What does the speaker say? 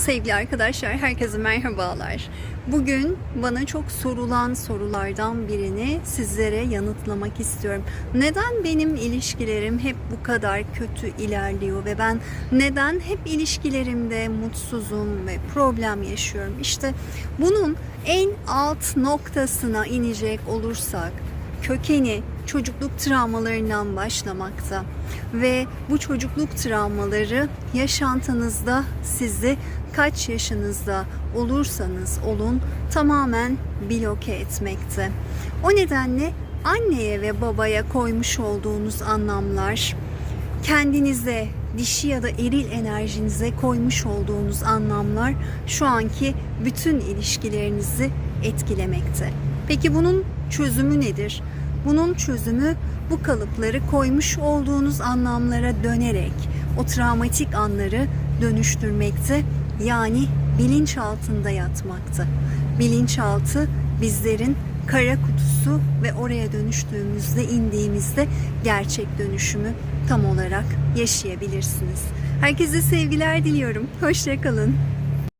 Sevgili arkadaşlar, herkese merhabalar. Bugün bana çok sorulan sorulardan birini sizlere yanıtlamak istiyorum. Neden benim ilişkilerim hep bu kadar kötü ilerliyor ve ben neden hep ilişkilerimde mutsuzum ve problem yaşıyorum? İşte bunun en alt noktasına inecek olursak kökeni çocukluk travmalarından başlamakta ve bu çocukluk travmaları yaşantınızda sizi kaç yaşınızda olursanız olun tamamen bloke etmekte. O nedenle anneye ve babaya koymuş olduğunuz anlamlar kendinize dişi ya da eril enerjinize koymuş olduğunuz anlamlar şu anki bütün ilişkilerinizi etkilemekte. Peki bunun çözümü nedir? Bunun çözümü bu kalıpları koymuş olduğunuz anlamlara dönerek o travmatik anları dönüştürmekte yani bilinç altında yatmakta. Bilinçaltı bizlerin kara kutusu ve oraya dönüştüğümüzde indiğimizde gerçek dönüşümü tam olarak yaşayabilirsiniz. Herkese sevgiler diliyorum. Hoşçakalın.